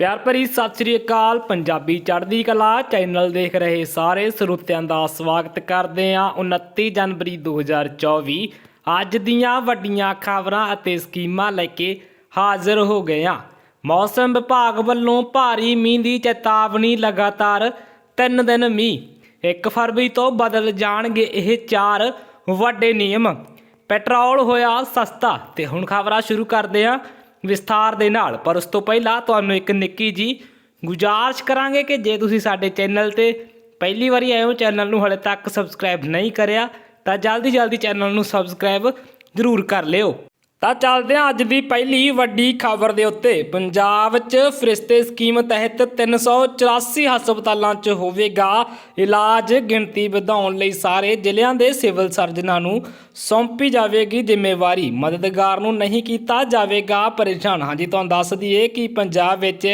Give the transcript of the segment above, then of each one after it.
ਪਿਆਰ ਭਰੀ ਸਤਿ ਸ੍ਰੀ ਅਕਾਲ। ਪੰਜਾਬੀ ਚੜ੍ਹਦੀ ਕਲਾ ਚੈਨਲ ਦੇਖ ਰਹੇ ਸਾਰੇ ਸਰੋਤਿਆਂ ਦਾ ਸਵਾਗਤ ਕਰਦੇ ਹਾਂ 29 ਜਨਵਰੀ 2024 ਅੱਜ ਦੀਆਂ ਵੱਡੀਆਂ ਖਬਰਾਂ ਅਤੇ ਸਕੀਮਾਂ ਲੈ ਕੇ ਹਾਜ਼ਰ ਹੋ ਗਏ ਹਾਂ। ਮੌਸਮ ਵਿਭਾਗ ਵੱਲੋਂ ਭਾਰੀ ਮੀਂਹ ਦੀ ਚੇਤਾਵਨੀ ਲਗਾਤਾਰ 3 ਦਿਨ ਮੀਂਹ। 1 ਫਰਵਰੀ ਤੋਂ ਬਦਲ ਜਾਣਗੇ ਇਹ ਚਾਰ ਵੱਡੇ ਨਿਯਮ। ਪੈਟਰੋਲ ਹੋਇਆ ਸਸਤਾ ਤੇ ਹੁਣ ਖਬਰਾਂ ਸ਼ੁਰੂ ਕਰਦੇ ਹਾਂ। ਵਿਸਥਾਰ ਦੇ ਨਾਲ। ਪਰ ਉਸ ਤੋਂ ਪਹਿਲਾਂ ਤੁਹਾਨੂੰ ਇੱਕ ਨਿੱਕੀ ਜੀ ਗੁਜ਼ਾਰਿਸ਼ ਕਰਾਂਗੇ ਕਿ ਜੇ ਤੁਸੀਂ ਸਾਡੇ ਚੈਨਲ ਤੇ ਪਹਿਲੀ ਵਾਰੀ ਆਏ ਹੋ, ਚੈਨਲ ਨੂੰ ਹਲੇ ਤੱਕ ਸਬਸਕ੍ਰਾਈਬ ਨਹੀਂ ਕਰਿਆ, ਤਾਂ ਜਲਦੀ ਜਲਦੀ ਚੈਨਲ ਨੂੰ ਸਬਸਕ੍ਰਾਈਬ ਜ਼ਰੂਰ ਕਰ ਲਿਓ। ਤਾਂ ਚੱਲਦੇ ਹਾਂ ਅੱਜ ਦੀ ਪਹਿਲੀ ਵੱਡੀ ਖਬਰ ਦੇ ਉੱਤੇ ਪੰਜਾਬ 'ਚ ਫਰਿਸ਼ਤੇ ਸਕੀਮ ਤਹਿਤ 384 ਹਸਪਤਾਲਾਂ 'ਚ ਹੋਵੇਗਾ ਇਲਾਜ ਗਿਣਤੀ ਵਧਾਉਣ ਲਈ ਸਾਰੇ ਜ਼ਿਲ੍ਹਿਆਂ ਦੇ ਸਿਵਲ ਸਰਜਨਾਂ ਨੂੰ ਸੌਂਪੀ ਜਾਵੇਗੀ ਜ਼ਿੰਮੇਵਾਰੀ। ਮਦਦਗਾਰ ਨੂੰ ਨਹੀਂ ਕੀਤਾ ਜਾਵੇਗਾ ਪਰੇਸ਼ਾਨ। ਹਾਂਜੀ, ਤੁਹਾਨੂੰ ਦੱਸ ਦਈਏ ਕਿ ਪੰਜਾਬ ਵਿੱਚ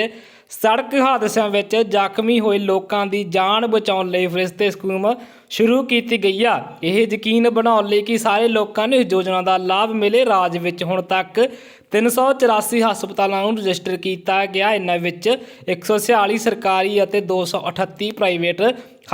ਸੜਕ ਹਾਦਸਿਆਂ ਵਿੱਚ ਜ਼ਖਮੀ ਹੋਏ ਲੋਕਾਂ ਦੀ ਜਾਨ ਬਚਾਉਣ ਲਈ ਫਰਿਸ਼ਤੇ ਸਕੀਮ ਸ਼ੁਰੂ ਕੀਤੀ ਗਈ ਆ। ਇਹ ਯਕੀਨ ਬਣਾਉਣ ਲਈ ਕਿ ਸਾਰੇ ਲੋਕਾਂ ਨੂੰ ਇਸ ਯੋਜਨਾ ਦਾ ਲਾਭ ਮਿਲੇ। ਰਾਜ ਵਿੱਚ ਹੁਣ ਤੱਕ 384 ਹਸਪਤਾਲਾਂ ਨੂੰ ਰਜਿਸਟਰ ਕੀਤਾ ਗਿਆ। ਇਹਨਾਂ ਵਿੱਚ 146 ਸਰਕਾਰੀ ਅਤੇ 238 ਪ੍ਰਾਈਵੇਟ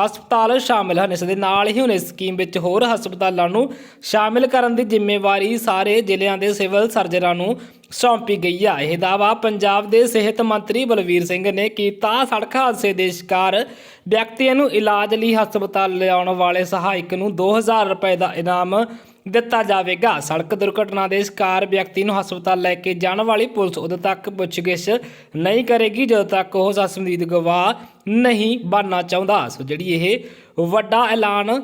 ਹਸਪਤਾਲ ਸ਼ਾਮਿਲ ਹਨ। ਇਸ ਦੇ ਨਾਲ ਹੀ ਹੁਣ ਇਸ ਸਕੀਮ ਵਿੱਚ ਹੋਰ ਹਸਪਤਾਲਾਂ ਨੂੰ ਸ਼ਾਮਿਲ ਕਰਨ ਦੀ ਜ਼ਿੰਮੇਵਾਰੀ ਸਾਰੇ ਜ਼ਿਲ੍ਹਿਆਂ ਦੇ ਸਿਵਲ ਸਰਜਨਾਂ ਨੂੰ ਸੌਂਪੀ ਗਈ ਆ। ਇਹ ਦਾਵਾ ਪੰਜਾਬ ਦੇ ਸਿਹਤ ਮੰਤਰੀ ਬਲਵੀਰ ਸਿੰਘ ਨੇ ਕੀਤਾ। ਸੜਕ ਹਾਦਸੇ ਦੇ ਸ਼ਿਕਾਰ ਵਿਅਕਤੀਆਂ ਨੂੰ ਇਲਾਜ ਲਈ ਹਸਪਤਾਲ ਲਿਆਉਣ ਵਾਲੇ ਸਹਾਇਕ ਨੂੰ 2000 ਰੁਪਏ ਦਾ ਇਨਾਮ ਦਿੱਤਾ ਜਾਵੇਗਾ। ਸੜਕ ਦੁਰਘਟਨਾ ਦੇ ਸ਼ਿਕਾਰ ਵਿਅਕਤੀ ਨੂੰ ਹਸਪਤਾਲ ਲੈ ਕੇ ਜਾਣ ਵਾਲੀ ਪੁਲਿਸ ਉਦੋਂ ਤੱਕ ਪੁੱਛਗਿੱਛ ਨਹੀਂ ਕਰੇਗੀ, ਜਦੋਂ ਤੱਕ ਉਹ ਸੰਬੰਧਿਤ ਗਵਾਹ ਨਹੀਂ ਬਣਨਾ ਚਾਹੁੰਦਾ। ਸੋ ਜਿਹੜੀ ਇਹ ਵੱਡਾ ਐਲਾਨ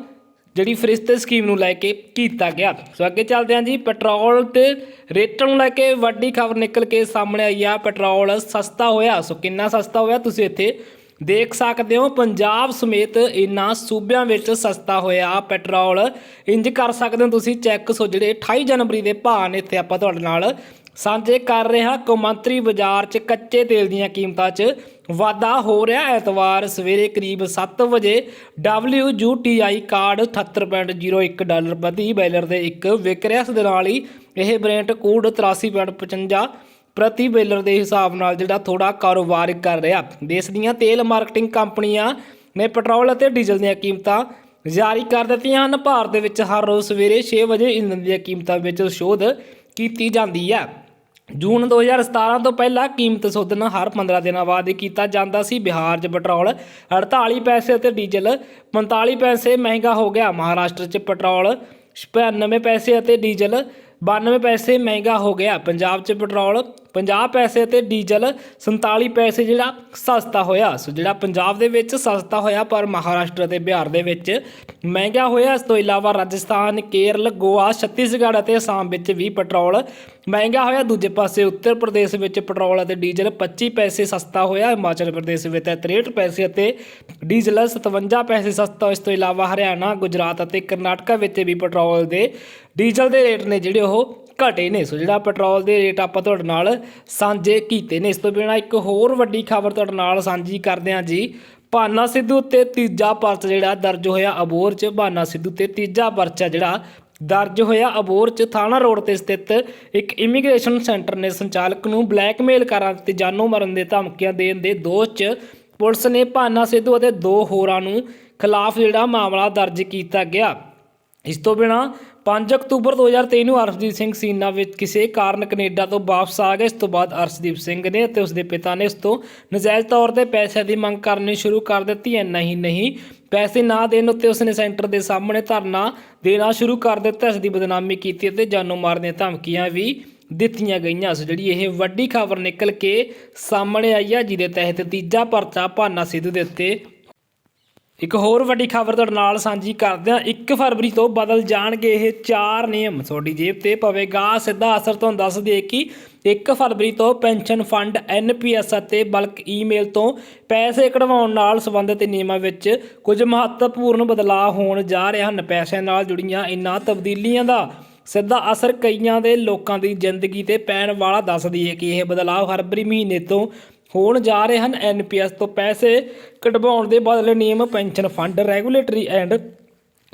ਜਿਹੜੀ ਫਰਿਸਤ ਸਕੀਮ ਨੂੰ ਲੈ ਕੇ ਕੀਤਾ ਗਿਆ। ਸੋ ਅੱਗੇ ਚੱਲਦੇ ਹਾਂ ਜੀ, ਪੈਟਰੋਲ ਤੇ ਰੇਟਾਂ ਨੂੰ ਲੈ ਕੇ ਵੱਡੀ ਖਬਰ ਨਿਕਲ ਕੇ ਸਾਹਮਣੇ ਆਈ ਆ। ਪੈਟਰੋਲ ਸਸਤਾ ਹੋਇਆ। ਸੋ ਕਿੰਨਾ ਸਸਤਾ ਹੋਇਆ ਤੁਸੀਂ ਇੱਥੇ ਦੇਖ ਸਕਦੇ ਹੋ। ਪੰਜਾਬ ਸਮੇਤ ਇਨ੍ਹਾਂ ਸੂਬਿਆਂ ਵਿੱਚ ਸਸਤਾ ਹੋਇਆ ਪੈਟਰੋਲ। ਇੰਜ ਕਰ ਸਕਦੇ ਹੋ ਤੁਸੀਂ, ਚੈੱਕ। ਸੋ ਜਿਹੜੇ 28 ਜਨਵਰੀ ਦੇ ਭਾਅ ਨੇ ਇੱਥੇ ਆਪਾਂ ਤੁਹਾਡੇ ਨਾਲ ਸਾਂਝੇ ਕਰ ਰਿਹਾ ਕੌਮਾਂਤਰੀ ਬਾਜ਼ਾਰ 'ਚ ਕੱਚੇ ਤੇਲ ਦੀਆਂ ਕੀਮਤਾਂ 'ਚ। ਵਾਧਾ ਹੋ ਰਿਹਾ ਐਤਵਾਰ ਸਵੇਰੇ ਕਰੀਬ 7 ਵਜੇ। WTI ਕਾਰਡ 78.01 ਡਾਲਰ ਪ੍ਰਤੀ ਬੈਲਰ ਦੇ ਇੱਕ ਵਿਕ ਇਸ ਦੇ ਨਾਲ ਹੀ ਇਹ ਬ੍ਰੈਂਟ ਕੂਡ 83.55 ਪ੍ਰਤੀ ਬੈਲਰ ਦੇ ਹਿਸਾਬ ਨਾਲ ਜਿਹੜਾ ਥੋੜਾ ਕਾਰੋਬਾਰ ਕਰ ਰਿਹਾ। ਦੇਸ਼ ਦੀਆਂ ਤੇਲ ਮਾਰਕੀਟਿੰਗ ਕੰਪਨੀਆਂ ਨੇ ਪੈਟਰੋਲ ਅਤੇ ਡੀਜ਼ਲ ਦੀਆਂ ਕੀਮਤਾਂ ਜਾਰੀ ਕਰ ਦਿੱਤੀਆਂ ਹਨ। ਭਾਰਤ ਦੇ ਵਿੱਚ ਹਰ ਰੋਜ਼ ਸਵੇਰੇ 6 ਵਜੇ ਇੰਧਨ ਦੀਆਂ ਕੀਮਤਾਂ ਵਿੱਚ ਸੋਧ ਕੀਤੀ ਜਾਂਦੀ ਹੈ। ਜੂਨ 2017 ਤੋਂ ਪਹਿਲਾਂ ਕੀਮਤ ਸੋਧਨ ਹਰ 15 ਦਿਨਾਂ ਬਾਅਦ ਕੀਤਾ ਜਾਂਦਾ ਸੀ। ਬਿਹਾਰ 'ਚ ਪੈਟਰੋਲ 48 ਪੈਸੇ ਅਤੇ ਡੀਜ਼ਲ 45 ਪੈਸੇ ਮਹਿੰਗਾ ਹੋ ਗਿਆ। ਮਹਾਰਾਸ਼ਟਰ 'ਚ ਪੈਟਰੋਲ 96 ਪੈਸੇ ਅਤੇ ਡੀਜ਼ਲ 92 ਪੈਸੇ ਮਹਿੰਗਾ ਹੋ ਗਿਆ। ਪੰਜਾਬ 'ਚ ਪੈਟਰੋਲ 50 ਪੈਸੇ ਤੇ ਡੀਜ਼ਲ 47 ਪੈਸੇ ਜਿਹੜਾ ਸਸਤਾ ਹੋਇਆ। ਸੋ ਜਿਹੜਾ ਪੰਜਾਬ ਦੇ ਵਿੱਚ ਸਸਤਾ ਹੋਇਆ ਪਰ ਮਹਾਰਾਸ਼ਟਰ ਅਤੇ ਬਿਹਾਰ ਦੇ ਵਿੱਚ ਮਹਿੰਗਾ ਹੋਇਆ। ਇਸ ਤੋਂ ਇਲਾਵਾ ਰਾਜਸਥਾਨ, ਕੇਰਲ, ਗੋਆ, ਛੱਤੀਸਗੜ੍ਹ ਅਤੇ ਅਸਾਮ ਵਿੱਚ ਵੀ ਪੈਟਰੋਲ ਮਹਿੰਗਾ ਹੋਇਆ। ਦੂਜੇ ਪਾਸੇ ਉੱਤਰ ਪ੍ਰਦੇਸ਼ ਵਿੱਚ ਪੈਟਰੋਲ ਅਤੇ ਡੀਜ਼ਲ 25 ਪੈਸੇ ਸਸਤਾ ਹੋਇਆ। ਹਿਮਾਚਲ ਪ੍ਰਦੇਸ਼ ਵਿੱਚ 63 ਪੈਸੇ ਅਤੇ ਡੀਜ਼ਲ 57 ਪੈਸੇ ਸਸਤਾ। ਇਸ ਤੋਂ ਇਲਾਵਾ ਹਰਿਆਣਾ, ਗੁਜਰਾਤ ਅਤੇ ਕਰਨਾਟਕਾ ਵਿੱਚ ਵੀ ਪੈਟਰੋਲ ਦੇ ਡੀਜ਼ਲ ਦੇ ਰੇਟ ਨੇ ਜਿਹੜੇ ਉਹ ਘਟੇ ਨੇ। ਸੋ ਜਿਹੜਾ ਪੈਟਰੋਲ ਦੇ ਰੇਟ ਆਪਾਂ ਤੁਹਾਡੇ ਨਾਲ ਸਾਂਝੇ ਕੀਤੇ ਨੇ। ਇਸ ਤੋਂ ਬਿਨਾਂ ਇੱਕ ਹੋਰ ਵੱਡੀ ਖਬਰ ਤੁਹਾਡੇ ਨਾਲ ਸਾਂਝੀ ਕਰਦੇ ਹਾਂ ਜੀ। ਭਾਨਾ ਸਿੱਧੂ ਉੱਤੇ ਤੀਜਾ ਪਰਚਾ ਜਿਹੜਾ ਦਰਜ ਹੋਇਆ ਅਬੋਰ 'ਚ। ਭਾਨਾ ਸਿੱਧੂ ਤੇ ਤੀਜਾ ਪਰਚਾ ਜਿਹੜਾ ਦਰਜ ਹੋਇਆ ਅਬੋਰ 'ਚ। ਥਾਣਾ ਰੋਡ ਤੇ ਸਥਿਤ ਇੱਕ ਇਮੀਗ੍ਰੇਸ਼ਨ ਸੈਂਟਰ ਨੇ ਸੰਚਾਲਕ ਨੂੰ ਬਲੈਕਮੇਲ ਕਰਨ ਤੇ ਜਾਨੋਂ ਮਰਨ ਦੇ ਧਮਕੀਆਂ ਦੇਣ ਦੇ ਦੋਸ਼ 'ਚ ਪੁਲਿਸ ਨੇ ਭਾਨਾ ਸਿੱਧੂ ਅਤੇ ਦੋ ਹੋਰਾਂ ਨੂੰ ਖਿਲਾਫ ਜਿਹੜਾ ਮਾਮਲਾ ਦਰਜ ਕੀਤਾ ਗਿਆ। ਇਸ ਤੋਂ ਬਿਨਾ 5 ਅਕਤੂਬਰ 2023 ਨੂੰ ਅਰਸ਼ਦੀਪ ਸਿੰਘ ਸੀਨਾ ਵਿੱਚ ਕਿਸੇ ਕਾਰਨ ਕੈਨੇਡਾ ਤੋਂ ਵਾਪਸ ਆ ਗਏ। ਇਸ ਤੋਂ ਬਾਅਦ ਅਰਸ਼ਦੀਪ ਸਿੰਘ ਨੇ ਅਤੇ ਉਸਦੇ ਪਿਤਾ ਨੇ ਇਸ ਤੋਂ ਨਜਾਇਜ਼ ਤੌਰ ਤੇ ਪੈਸੇ ਦੀ ਮੰਗ ਕਰਨੀ ਸ਼ੁਰੂ ਕਰ ਦਿੱਤੀ ਹੈ। ਨਹੀਂ ਨਹੀਂ, ਪੈਸੇ ਨਾ ਦੇਣ ਉੱਤੇ ਉਸਨੇ ਸੈਂਟਰ ਦੇ ਸਾਹਮਣੇ ਧਰਨਾ ਦੇਣਾ ਸ਼ੁਰੂ ਕਰ ਦਿੱਤਾ। ਇਸ ਦੀ ਬਦਨਾਮੀ ਕੀਤੀ ਅਤੇ ਜਾਨੋਂ ਮਾਰਨ ਦੀਆਂ ਧਮਕੀਆਂ ਵੀ ਦਿੱਤੀਆਂ ਗਈਆਂ। ਸੋ ਜਿਹੜੀ ਇਹ ਵੱਡੀ ਖਬਰ ਨਿਕਲ ਕੇ ਸਾਹਮਣੇ ਆਈ ਹੈ, ਜਿਹਦੇ ਤਹਿਤ ਤੀਜਾ ਪਰਚਾ ਭਾਨਾ ਸਿੱਧੂ ਦੇ ਉੱਤੇ ਇੱਕ ਹੋਰ ਵੱਡੀ ਖਬਰ ਤੁਹਾਡੇ ਨਾਲ ਸਾਂਝੀ ਕਰਦੇ ਹਾਂ। 1 ਫਰਵਰੀ ਤੋਂ ਬਦਲ ਜਾਣਗੇ ਇਹ ਚਾਰ ਨਿਯਮ। ਤੁਹਾਡੀ ਜੇਬ ਤੇ ਪਵੇਗਾ। ਸਿੱਧਾ ਅਸਰ ਤੁਹਾਨੂੰ ਦੱਸ ਦਈਏ ਕਿ 1 ਫਰਵਰੀ ਤੋਂ ਪੈਨਸ਼ਨ ਫੰਡ ਐਨਪੀਐਸ ਅਤੇ ਬਲਕ ਈਮੇਲ ਤੋਂ ਪੈਸੇ ਕਢਵਾਉਣ ਨਾਲ ਸੰਬੰਧਿਤ ਨਿਯਮਾਂ ਵਿੱਚ ਕੁਝ ਮਹੱਤਵਪੂਰਨ ਬਦਲਾਅ ਹੋਣ ਜਾ ਰਹੇ ਹਨ। ਪੈਸਿਆਂ ਨਾਲ ਜੁੜੀਆਂ ਇਨ੍ਹਾਂ ਤਬਦੀਲੀਆਂ ਦਾ ਸਿੱਧਾ ਅਸਰ ਕਈਆਂ ਦੇ ਲੋਕਾਂ ਦੀ ਜ਼ਿੰਦਗੀ ਤੇ ਪੈਣ ਵਾਲਾ ਦੱਸਦੀ ਹੈ ਕਿ ਇਹ ਬਦਲਾਅ ਫਰਵਰੀ ਮਹੀਨੇ ਤੋਂ ਹੋਣ ਜਾ ਰਹੇ ਹਨ। ਐਨਪੀਐਸ ਤੋਂ ਪੈਸੇ ਕਢਵਾਉਣ ਦੇ ਬਦਲੇ ਨਿਯਮ pension fund, regulatory and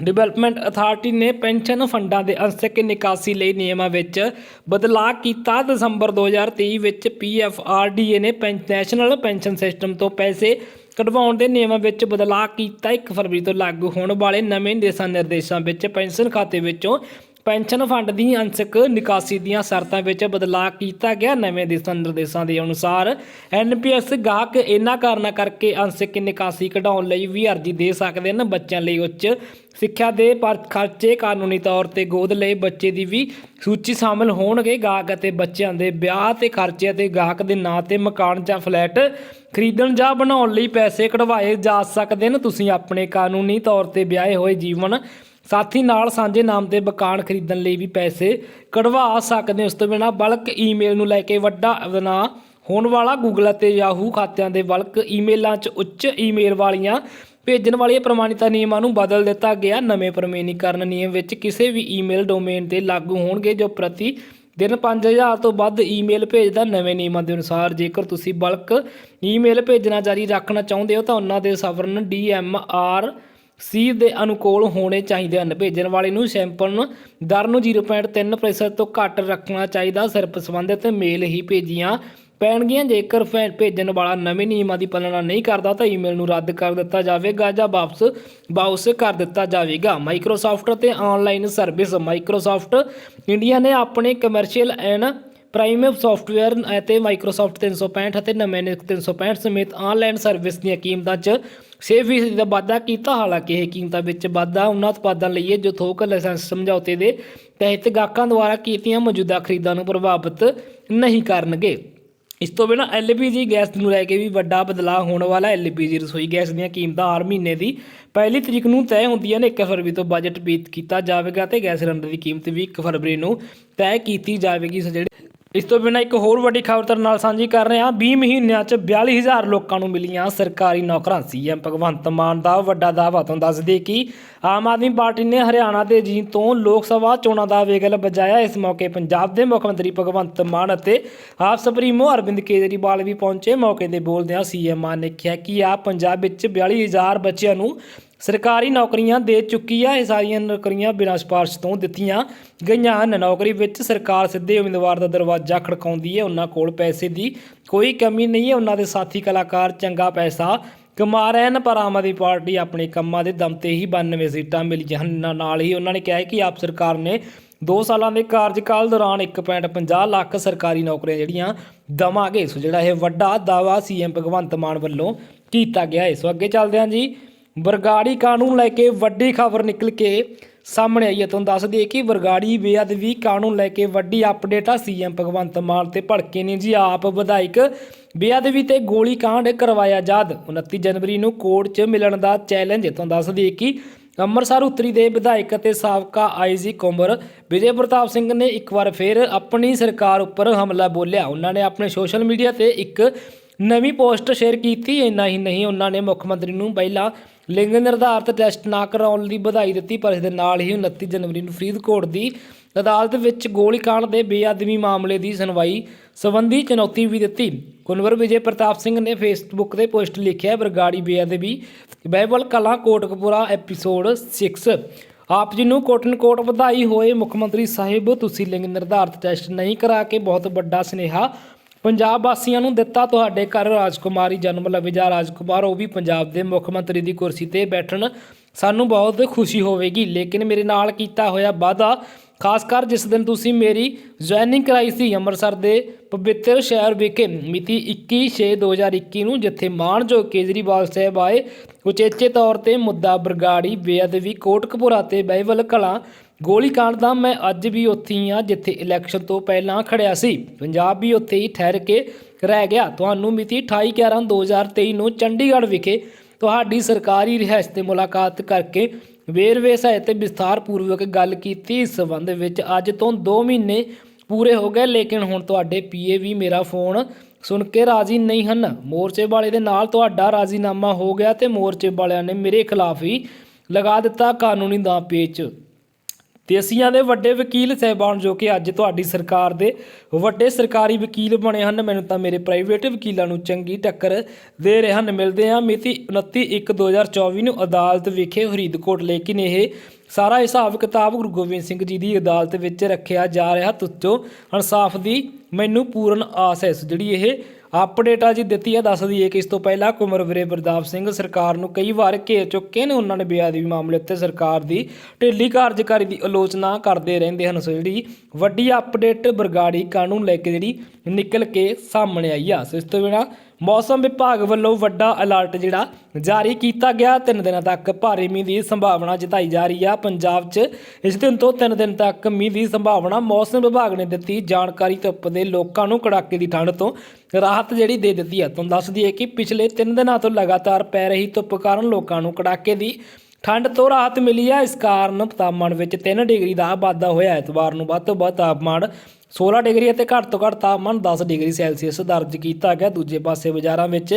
development authority ਨੇ ਪੈਨਸ਼ਨ ਫੰਡਾਂ ਦੇ ਅੰਸ਼ਕ ਨਿਕਾਸੀ ਲਈ ਨਿਯਮਾਂ ਵਿੱਚ ਬਦਲਾਅ ਕੀਤਾ। ਦਸੰਬਰ 2023 ਵਿੱਚ ਪੀਐਫਆਰਡੀਏ ਨੇ ਪੈਨ- ਨੈਸ਼ਨਲ ਪੈਨਸ਼ਨ ਸਿਸਟਮ ਤੋਂ ਪੈਸੇ ਕਢਵਾਉਣ ਦੇ ਨਿਯਮਾਂ ਵਿੱਚ ਬਦਲਾਅ ਕੀਤਾ। 1 ਫਰਵਰੀ ਤੋਂ ਲਾਗੂ ਹੋਣ ਵਾਲੇ ਨਵੇਂ ਦਿਸ਼ਾ ਨਿਰਦੇਸ਼ਾਂ ਵਿੱਚ ਪੈਨਸ਼ਨ ਖਾਤੇ ਵਿੱਚੋਂ ਪੈਨਸ਼ਨ ਫੰਡ ਦੀ ਅੰਸ਼ਕ ਨਿਕਾਸੀ ਦੀਆਂ ਸ਼ਰਤਾਂ ਵਿੱਚ ਬਦਲਾਅ ਕੀਤਾ ਗਿਆ। ਨਵੇਂ ਦਿਸ਼ਾ ਨਿਰਦੇਸ਼ਾਂ ਦੇ ਅਨੁਸਾਰ ਐਨਪੀਐਸ ਗਾਹਕ ਇਹਨਾਂ ਕਾਰਨਾਂ ਕਰਕੇ ਅੰਸ਼ਕ ਨਿਕਾਸੀ ਕਢਾਉਣ ਲਈ ਵੀ ਅਰਜ਼ੀ ਦੇ ਸਕਦੇ ਹਨ। ਬੱਚਿਆਂ ਲਈ ਉੱਚ ਸਿੱਖਿਆ ਦੇ ਪਰ ਖਰਚੇ ਕਾਨੂੰਨੀ ਤੌਰ ਤੇ ਗੋਦ ਲਏ ਬੱਚੇ ਦੀ ਵੀ ਸੂਚੀ ਸ਼ਾਮਲ ਹੋਣਗੇ। ਗਾਹਕ ਅਤੇ ਬੱਚਿਆਂ ਦੇ ਵਿਆਹ ਤੇ ਖਰਚੇ ਅਤੇ ਗਾਹਕ ਦੇ ਨਾਂ ਤੇ ਮਕਾਨ ਜਾਂ ਫਲੈਟ ਖਰੀਦਣ ਜਾਂ ਬਣਾਉਣ ਲਈ ਪੈਸੇ ਕਢਵਾਏ ਜਾ ਸਕਦੇ ਨੇ ਤੁਸੀਂ ਆਪਣੇ ਕਾਨੂੰਨੀ ਤੌਰ ਤੇ ਵਿਆਹੇ ਹੋਏ ਜੀਵਨ ਸਾਥੀ ਨਾਲ ਸਾਂਝੇ ਨਾਮ ਤੇ ਮਕਾਨ ਖਰੀਦਣ ਲਈ ਵੀ ਪੈਸੇ ਕਢਵਾ ਸਕਦੇ ਹੋ। ਉਸ ਤੋਂ ਬਿਨਾਂ ਬਲਕ ਈਮੇਲ ਨੂੰ ਲੈ ਕੇ ਵੱਡਾ ਬਣਾ ਹੋਣ ਵਾਲਾ ਗੂਗਲ ਅਤੇ ਯਾਹੂ ਖਾਤਿਆਂ ਦੇ ਬਲਕ ਈਮੇਲਾਂ 'ਚ ਉੱਚ ਈਮੇਲ ਵਾਲੀਆਂ ਭੇਜਣ ਵਾਲੀਆਂ ਪ੍ਰਮਾਣਿਤਾ ਨਿਯਮਾਂ ਨੂੰ ਬਦਲ ਦਿੱਤਾ ਗਿਆ। ਨਵੇਂ ਪ੍ਰਮਾਣੀਕਰਨ ਨਿਯਮ ਵਿੱਚ ਕਿਸੇ ਵੀ ਈਮੇਲ ਡੋਮੇਨ ਤੇ ਲਾਗੂ ਹੋਣਗੇ ਜੋ ਪ੍ਰਤੀ ਦਿਨ 5000 ਤੋਂ ਵੱਧ ਈਮੇਲ ਭੇਜਦਾ। ਨਵੇਂ ਨਿਯਮਾਂ ਦੇ ਅਨੁਸਾਰ ਜੇਕਰ ਤੁਸੀਂ ਬਲਕ ਈਮੇਲ ਭੇਜਣਾ ਜਾਰੀ ਰੱਖਣਾ ਚਾਹੁੰਦੇ ਹੋ ਤਾਂ ਉਹਨਾਂ ਦੇ ਸਵਰਨ ਡੀਐਮਆਰ ਸੀ ਦੇ ਅਨੁਕੂਲ ਹੋਣੇ ਚਾਹੀਦੇ ਹਨ। ਭੇਜਣ ਵਾਲੇ ਨੂੰ ਸੈਂਪਲ ਨੂੰ ਦਰ ਨੂੰ 0.3% ਤੋਂ ਘੱਟ ਰੱਖਣਾ ਚਾਹੀਦਾ। ਸਿਰਫ ਸੰਬੰਧਿਤ ਮੇਲ ਹੀ ਭੇਜੀਆਂ ਪੈਣਗੀਆਂ। ਜੇਕਰ ਫੈ- ਭੇਜਣ ਵਾਲਾ ਨਵੇਂ ਨਿਯਮਾਂ ਦੀ ਪਾਲਣਾ ਨਹੀਂ ਕਰਦਾ ਤਾਂ ਈਮੇਲ ਨੂੰ ਰੱਦ ਕਰ ਦਿੱਤਾ ਜਾਵੇਗਾ ਜਾਂ ਵਾਪਸ ਬਾਉਂਸ ਕਰ ਦਿੱਤਾ ਜਾਵੇਗਾ। ਮਾਈਕਰੋਸਾਫਟ ਅਤੇ ਆਨਲਾਈਨ ਸਰਵਿਸ ਮਾਈਕਰੋਸਾਫਟ ਇੰਡੀਆ ਨੇ ਆਪਣੇ ਕਮਰਸ਼ੀਅਲ ਐਂਡ ਪ੍ਰਾਈਮ ਸੌਫਟਵੇਅਰ ਅਤੇ ਮਾਈਕਰੋਸਾਫਟ 365 ਅਤੇ ਨਵੇਂ 365 ਸਮੇਤ ਆਨਲਾਈਨ ਸਰਵਿਸ ਦੀਆਂ ਕੀਮਤਾਂ 'ਚ 6% ਦਾ ਵਾਧਾ ਕੀਤਾ। ਹਾਲਾਂਕਿ ਇਹ ਕੀਮਤਾਂ ਵਿੱਚ ਵਾਧਾ ਉਹਨਾਂ ਉਤਪਾਦਾਂ ਲਈ ਹੈ, ਜੋ ਥੋਕ ਲਾਇਸੈਂਸ ਸਮਝੌਤੇ ਦੇ ਤਹਿਤ ਗਾਹਕਾਂ ਦੁਆਰਾ ਕੀਤੀਆਂ ਮੌਜੂਦਾ ਖਰੀਦਾਂ ਨੂੰ ਪ੍ਰਭਾਵਿਤ ਨਹੀਂ ਕਰਨਗੇ। ਇਸ ਤੋਂ ਬਿਨਾਂ ਐਲਪੀਜੀ ਗੈਸ ਨੂੰ ਲੈ ਕੇ ਵੀ ਵੱਡਾ ਬਦਲਾਅ ਹੋਣ ਵਾਲਾ ਐਲਪੀਜੀ ਰਸੋਈ ਗੈਸ ਦੀਆਂ ਕੀਮਤਾਂ ਹਰ ਮਹੀਨੇ ਦੀ ਪਹਿਲੀ ਤਰੀਕ ਨੂੰ ਤੈਅ ਹੁੰਦੀਆਂ ਨੇ। 1 ਫਰਵਰੀ ਤੋਂ ਬਜਟ ਬੀਤ ਕੀਤਾ ਜਾਵੇਗਾ ਤੇ ਗੈਸ ਸਿਲੰਡਰ ਦੀ ਕੀਮਤ ਵੀ 1 ਫਰਵਰੀ ਨੂੰ ਤੈਅ ਕੀਤੀ ਜਾਵੇਗੀ। ਸੋ ਜਿਹੜੇ ਇਸ ਤੋਂ ਬਿਨਾਂ ਇੱਕ ਹੋਰ ਵੱਡੀ ਖਬਰ ਤੁਹਾਡੇ ਨਾਲ ਸਾਂਝੀ ਕਰ ਰਹੇ ਹਾਂ। 20 ਮਹੀਨਿਆਂ 'ਚ 42000 ਲੋਕਾਂ ਨੂੰ ਮਿਲੀਆਂ ਸਰਕਾਰੀ ਨੌਕਰਾਂ। ਸੀਐਮ ਭਗਵੰਤ ਮਾਨ ਦਾ ਵੱਡਾ ਦਾਅਵਾ ਤੋਂ ਦੱਸਦੇ ਕਿ ਆਮ ਆਦਮੀ ਪਾਰਟੀ ਨੇ ਹਰਿਆਣਾ ਦੇ ਜੀ ਤੋਂ ਲੋਕ ਸਭਾ ਚੋਣਾਂ ਦਾ ਵੇਗਲ ਵਜਾਇਆ ਇਸ ਮੌਕੇ ਪੰਜਾਬ ਦੇ ਮੁੱਖ ਮੰਤਰੀ ਭਗਵੰਤ ਮਾਨ ਅਤੇ ਆਪ ਸੁਪਰੀਮੋ ਅਰਵਿੰਦ ਕੇਜਰੀਵਾਲ ਵੀ ਪਹੁੰਚੇ। ਮੌਕੇ ਤੇ ਬੋਲਦਿਆਂ ਸੀਐਮ ਮਾਨ ਨੇ ਕਿਹਾ ਕਿ ਆਪ ਪੰਜਾਬ ਵਿੱਚ 42000 ਬੱਚਿਆਂ ਨੂੰ ਸਰਕਾਰੀ ਨੌਕਰੀਆਂ ਦੇ ਚੁੱਕੀ ਆ, ਇਹ ਸਾਰੀਆਂ ਨੌਕਰੀਆਂ ਬਿਨਾਂ ਸਿਫਾਰਿਸ਼ ਤੋਂ ਦਿੱਤੀਆਂ ਗਈਆਂ ਹਨ। ਨੌਕਰੀ ਵਿੱਚ ਸਰਕਾਰ ਸਿੱਧੇ ਉਮੀਦਵਾਰ ਦਾ ਦਰਵਾਜ਼ਾ ਖੜਕਾਉਂਦੀ ਹੈ। ਉਹਨਾਂ ਕੋਲ ਪੈਸੇ ਦੀ ਕੋਈ ਕਮੀ ਨਹੀਂ ਹੈ। ਉਹਨਾਂ ਦੇ ਸਾਥੀ ਕਲਾਕਾਰ ਚੰਗਾ ਪੈਸਾ ਕਮਾ ਰਹੇ ਹਨ ਪਰ ਆਮ ਆਦਮੀ ਪਾਰਟੀ ਆਪਣੇ ਕੰਮਾਂ ਦੇ ਦਮ ਤੇ ਹੀ 92 ਸੀਟਾਂ ਮਿਲੀਆਂ ਹਨ। ਨਾਲ- ਹੀ ਉਹਨਾਂ ਨੇ ਕਿਹਾ ਕਿ ਆਪ ਸਰਕਾਰ ਨੇ 2 ਸਾਲਾਂ ਦੇ ਕਾਰਜਕਾਲ ਦੌਰਾਨ 1.50 ਲੱਖ ਸਰਕਾਰੀ ਨੌਕਰੀਆਂ ਜਿਹੜੀਆਂ ਦਵਾਂਗੇ। ਸੋ ਜਿਹੜਾ ਇਹ ਵੱਡਾ ਦਾਅਵਾ ਸੀਐਮ ਭਗਵੰਤ ਮਾਨ ਵੱਲੋਂ ਕੀਤਾ ਗਿਆ ਹੈ। ਸੋ ਅੱਗੇ ਚੱਲਦੇ ਹਾਂ ਜੀ। ਬਰਗਾੜੀ ਕਾਨੂੰਨ ਲੈ ਕੇ ਵੱਡੀ ਖਬਰ ਨਿਕਲ ਕੇ ਸਾਹਮਣੇ ਆਈ ਹੈ। ਤੁਹਾਨੂੰ ਦੱਸ ਦਈਏ ਕਿ ਬਰਗਾੜੀ ਬੇਅਦਬੀ ਕਾਨੂੰਨ ਲੈ ਕੇ ਵੱਡੀ ਅਪਡੇਟ ਆ ਸੀਐਮ ਭਗਵੰਤ ਮਾਨ ਤੇ ਭੜਕੇ ਨੇ ਜੀ ਆਪ ਵਿਧਾਇਕ। ਬੇਅਦਬੀ ਤੇ ਗੋਲੀ ਕਾਂਡ ਕਰਵਾਇਆ ਜਦ। 29 ਜਨਵਰੀ ਨੂੰ ਕੋਰਟ 'ਚ ਮਿਲਣ ਦਾ ਚੈਲੰਜ ਤੁਹਾਨੂੰ ਦੱਸ ਦਈਏ ਕਿ ਅੰਮ੍ਰਿਤਸਰ ਉੱਤਰੀ ਦੇ ਵਿਧਾਇਕ ਅਤੇ ਸਾਬਕਾ ਆਈਜੀ ਕੁੰਬਰ ਵਿਜੇ ਪ੍ਰਤਾਪ ਸਿੰਘ ਨੇ ਇੱਕ ਵਾਰ ਫਿਰ ਆਪਣੀ ਸਰਕਾਰ ਉੱਪਰ ਹਮਲਾ ਬੋਲਿਆ। ਉਹਨਾਂ ਨੇ ਆਪਣੇ ਸੋਸ਼ਲ ਮੀਡੀਆ ਤੇ ਇੱਕ ਨਵੀਂ ਪੋਸਟ ਸ਼ੇਅਰ ਕੀਤੀ, ਇੰਨਾ ਹੀ ਨਹੀਂ, ਉਹਨਾਂ ਨੇ ਮੁੱਖ ਮੰਤਰੀ ਨੂੰ ਪਹਿਲਾਂ ਲਿੰਗ ਨਿਰਧਾਰਤ ਟੈਸਟ ਨਾ ਕਰਾਉਣ ਦੀ ਵਧਾਈ ਦਿੱਤੀ, ਪਰ ਇਸ ਦੇ ਨਾਲ ਹੀ 29 ਜਨਵਰੀ ਨੂੰ ਫਰੀਦਕੋਟ ਦੀ ਅਦਾਲਤ ਵਿੱਚ ਗੋਲੀਕਾਂਡ ਦੇ ਬੇਅਦਬੀ ਮਾਮਲੇ ਦੀ ਸੁਣਵਾਈ ਸੰਬੰਧੀ ਚੁਣੌਤੀ ਵੀ ਦਿੱਤੀ। ਕੁਨਵਰ ਵਿਜੇ ਪ੍ਰਤਾਪ ਸਿੰਘ ਨੇ ਫੇਸਬੁੱਕ ਤੇ ਪੋਸਟ ਲਿਖਿਆ, ਬਰਗਾੜੀ ਬੇਅਦਬੀ ਬਾਈਬਲ ਕਲਾ ਕੋਟਕਪੂਰਾ ਐਪੀਸੋਡ 6 ਆਪ ਜੀ ਨੂੰ ਕੋਟਨ ਕੋਟ ਵਧਾਈ ਹੋਏ ਮੁੱਖ ਮੰਤਰੀ ਸਾਹਿਬ, ਤੁਸੀਂ ਲਿੰਗ ਨਿਰਧਾਰਤ ਟੈਸਟ ਨਹੀਂ ਕਰਾ ਕੇ ਬਹੁਤ ਵੱਡਾ ਸੁਨੇਹਾ ਪੰਜਾਬ ਵਾਸੀਆਂ ਨੂੰ ਦਿੱਤਾ ਤੁਹਾਡੇ ਘਰ ਰਾਜਕੁਮਾਰੀ, ਜਨਮ ਲਵੇ ਜਾਂ ਰਾਜਕੁਮਾਰ, ਉਹ ਵੀ ਪੰਜਾਬ ਦੇ ਮੁੱਖ ਮੰਤਰੀ ਦੀ ਕੁਰਸੀ ਤੇ ਬੈਠਣ। ਸਾਨੂੰ ਬਹੁਤ ਖੁਸ਼ੀ ਹੋਵੇਗੀ, ਲੇਕਿਨ ਮੇਰੇ ਨਾਲ ਕੀਤਾ ਹੋਇਆ ਵਾਅਦਾ, ਖਾਸ ਕਰ ਜਿਸ ਦਿਨ ਤੁਸੀਂ ਮੇਰੀ ਜੁਆਇਨਿੰਗ ਕਰਾਈ ਸੀ ਅੰਮ੍ਰਿਤਸਰ ਦੇ ਪਵਿੱਤਰ ਸ਼ਹਿਰ ਵਿਖੇ, ਮਿਤੀ 21/6/2021 ਨੂੰ, ਜਿੱਥੇ ਮਾਣਯੋਗ ਕੇਜਰੀਵਾਲ ਸਾਹਿਬ ਆਏ। ਉਚੇਚੇ ਤੌਰ ਤੇ ਮੁੱਦਾ ਬਰਗਾੜੀ, ਬੇਅਦਬੀ, ਕੋਟਕਪੂਰਾ ਤੇ ਬਾਈਬਲ ਕਲਾਂ ਗੋਲੀकांड ਦਾ ਮੈਂ ਅੱਜ ਵੀ ਉੱਥੇ ਹੀ ਆ ਜਿੱਥੇ ਇਲੈਕਸ਼ਨ ਤੋਂ ਪਹਿਲਾਂ ਖੜਿਆ ਸੀ। ਪੰਜਾਬ ਵੀ ਉੱਥੇ ਹੀ ਠਹਿਰ ਕੇ ਰਹਿ ਗਿਆ। ਤੁਹਾਨੂੰ ਮਿਤੀ 28/11/2023 ਨੂੰ ਚੰਡੀਗੜ੍ਹ ਵਿਖੇ ਤੁਹਾਡੀ ਸਰਕਾਰੀ ਰਿਹਾਇਸ਼ ਤੇ ਮੁਲਾਕਾਤ ਕਰਕੇ ਵੇਰਵੇ ਸਹਿਤ ਵਿਸਥਾਰ ਪੂਰਵਕ ਗੱਲ ਕੀਤੀ। ਇਸ ਸੰਬੰਧ ਵਿੱਚ ਅੱਜ ਤੋਂ 2 ਮਹੀਨੇ ਪੂਰੇ ਹੋ ਗਏ, ਲੇਕਿਨ ਹੁਣ ਤੁਹਾਡੇ ਪੀਏ ਵੀ ਮੇਰਾ ਫੋਨ ਸੁਣ ਕੇ ਰਾਜ਼ੀ ਨਹੀਂ ਹਨ। ਮੋਰਚੇ ਵਾਲੇ ਦੇ ਨਾਲ ਤੁਹਾਡਾ ਰਾਜ਼ੀਨਾਮਾ ਹੋ ਗਿਆ ਤੇ ਮੋਰਚੇ ਵਾਲਿਆਂ ਨੇ ਮੇਰੇ ਖਿਲਾਫ ਹੀ ਲਗਾ ਦਿੱਤਾ ਕਾਨੂੰਨੀ ਦਾ ਪੇਚ ਤੇਸੀਆਂ ਦੇ ਵੱਡੇ ਵਕੀਲ ਸਹਿਬਾਨ ਜੋ ਕਿ ਅੱਜ ਤੁਹਾਡੀ ਸਰਕਾਰ ਦੇ ਵੱਡੇ ਸਰਕਾਰੀ ਵਕੀਲ ਬਣੇ ਹਨ। ਮੈਨੂੰ ਤਾਂ ਮੇਰੇ ਪ੍ਰਾਈਵੇਟ ਵਕੀਲਾਂ ਨੂੰ ਚੰਗੀ ਟੱਕਰ ਦੇ ਰਹੇ ਹਨ। ਮਿਲਦੇ ਆ ਮਿਤੀ 29/1/2024 ਨੂੰ ਅਦਾਲਤ ਵਿਖੇ ਫਰੀਦਕੋਟ ਲੇਕਿਨ ਇਹ ਸਾਰਾ ਹਿਸਾਬ ਕਿਤਾਬ ਗੁਰੂ ਗੋਬਿੰਦ ਸਿੰਘ ਜੀ ਦੀ ਅਦਾਲਤ ਵਿੱਚ ਰੱਖਿਆ ਜਾ ਰਿਹਾ। ਤੁੱਚੋ ਇਨਸਾਫ ਦੀ ਮੈਨੂੰ ਪੂਰਨ ਆਸ ਹੈ। ਜਿਹੜੀ ਇਹ ਅਪਡੇਟ ਆ ਜੀ ਦਿੱਤੀ ਹੈ ਦੱਸ ਦਈਏ ਕਿ ਇਸ ਤੋਂ ਪਹਿਲਾਂ ਕੁਮਰ ਵੀਰੇ ਪ੍ਰਤਾਪ ਸਿੰਘ ਸਰਕਾਰ ਨੂੰ ਕਈ ਵਾਰ ਘੇਰ ਚੁੱਕੇ ਨੇ, ਉਹਨਾਂ ਨੇ ਬੇਅਦਬੀ ਮਾਮਲੇ ਉੱਤੇ ਸਰਕਾਰ ਦੀ ਢਿੱਲੀ ਕਾਰਜਕਾਰੀ ਦੀ ਆਲੋਚਨਾ ਕਰਦੇ ਰਹਿੰਦੇ ਹਨ। ਸੋ ਜਿਹੜੀ ਵੱਡੀ ਅਪਡੇਟ ਬਰਗਾੜੀ ਕਾਨੂੰਨ ਲੈ ਕੇ ਜਿਹੜੀ ਨਿਕਲ ਕੇ ਸਾਹਮਣੇ ਆਈ ਆ, ਸੋ ਇਸ ਤੋਂ ਬਿਨਾਂ ਮੌਸਮ ਵਿਭਾਗ ਵੱਲੋਂ ਵੱਡਾ ਅਲਰਟ ਜਿਹੜਾ ਜਾਰੀ ਕੀਤਾ ਗਿਆ। ਤਿੰਨ ਦਿਨਾਂ ਤੱਕ ਭਾਰੀ ਮੀਂਹ ਦੀ ਸੰਭਾਵਨਾ ਜਤਾਈ ਜਾ ਰਹੀ ਆ। ਪੰਜਾਬ 'ਚ ਇਸ ਦਿਨ ਤੋਂ ਤਿੰਨ ਦਿਨ ਤੱਕ ਮੀਂਹ ਦੀ ਸੰਭਾਵਨਾ ਮੌਸਮ ਵਿਭਾਗ ਨੇ ਦਿੱਤੀ। ਜਾਣਕਾਰੀ ਧੁੱਪ ਦੇ ਲੋਕਾਂ ਨੂੰ ਕੜਾਕੇ ਦੀ ਠੰਡ ਤੋਂ ਰਾਹਤ ਜਿਹੜੀ ਦੇ ਦਿੱਤੀ ਹੈ ਤੁਹਾਨੂੰ ਦੱਸ ਦਈਏ ਕਿ ਪਿਛਲੇ 3 ਦਿਨਾਂ ਤੋਂ ਲਗਾਤਾਰ ਪੈ ਰਹੀ ਧੁੱਪ ਕਾਰਨ ਲੋਕਾਂ ਨੂੰ ਕੜਾਕੇ ਦੀ ਠੰਡ ਤੋਂ ਰਾਹਤ ਮਿਲੀ ਹੈ ਇਸ ਕਾਰਨ ਤਾਪਮਾਨ ਵਿੱਚ 3 ਡਿਗਰੀ ਦਾ ਵਾਧਾ ਹੋਇਆ। ਐਤਵਾਰ ਨੂੰ ਵੱਧ ਤੋਂ ਵੱਧ ਤਾਪਮਾਨ 16 ਡਿਗਰੀ ਅਤੇ ਘੱਟ ਤੋਂ ਘੱਟ ਤਾਪਮਾਨ 10 ਡਿਗਰੀ ਸੈਲਸੀਅਸ ਦਰਜ ਕੀਤਾ ਗਿਆ। ਦੂਜੇ ਪਾਸੇ ਬਾਜ਼ਾਰਾਂ ਵਿੱਚ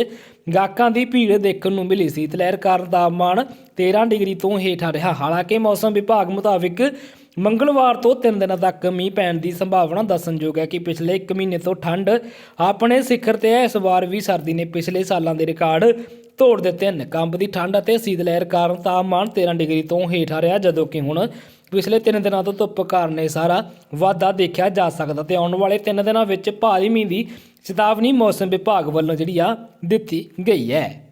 ਗਾਹਕਾਂ ਦੀ ਭੀੜ ਦੇਖਣ ਨੂੰ ਮਿਲੀ ਸੀ। ਲਹਿਰ ਕਾਰਨ ਤਾਪਮਾਨ 13 ਡਿਗਰੀ ਤੋਂ ਹੇਠਾਂ ਰਿਹਾ। ਹਾਲਾਂਕਿ ਮੌਸਮ ਵਿਭਾਗ ਮੁਤਾਬਿਕ ਮੰਗਲਵਾਰ ਤੋਂ 3 ਦਿਨਾਂ ਤੱਕ ਮੀਂਹ ਪੈਣ ਦੀ ਸੰਭਾਵਨਾ ਦੱਸਣਯੋਗ ਹੈ ਕਿ ਪਿਛਲੇ 1 ਮਹੀਨੇ ਤੋਂ ਠੰਡ ਆਪਣੇ ਸਿਖਰ ਤੇ ਹੈ। ਇਸ ਵਾਰ ਵੀ ਸਰਦੀ ਨੇ ਪਿਛਲੇ ਸਾਲਾਂ ਦੇ ਰਿਕਾਰਡ ਤੋੜ ਦਿੱਤੇ ਹਨ। ਕੰਬ ਦੀ ਠੰਡ ਅਤੇ ਸੀਤ ਲਹਿਰ ਕਾਰਨ ਤਾਪਮਾਨ 13 ਡਿਗਰੀ ਤੋਂ ਹੇਠਾਂ ਰਿਹਾ, ਜਦੋਂ ਕਿ ਹੁਣ ਪਿਛਲੇ 3 ਦਿਨਾਂ ਤੋਂ ਧੁੱਪ ਕਾਰਨ ਇਹ ਸਾਰਾ ਵਾਧਾ ਦੇਖਿਆ ਜਾ ਸਕਦਾ ਤੇ ਆਉਣ ਵਾਲੇ 3 ਦਿਨਾਂ ਵਿੱਚ ਭਾਰੀ ਮੀਂਹ ਦੀ ਚੇਤਾਵਨੀ ਮੌਸਮ ਵਿਭਾਗ ਵੱਲੋਂ ਜਿਹੜੀ ਆ ਦਿੱਤੀ ਗਈ ਹੈ।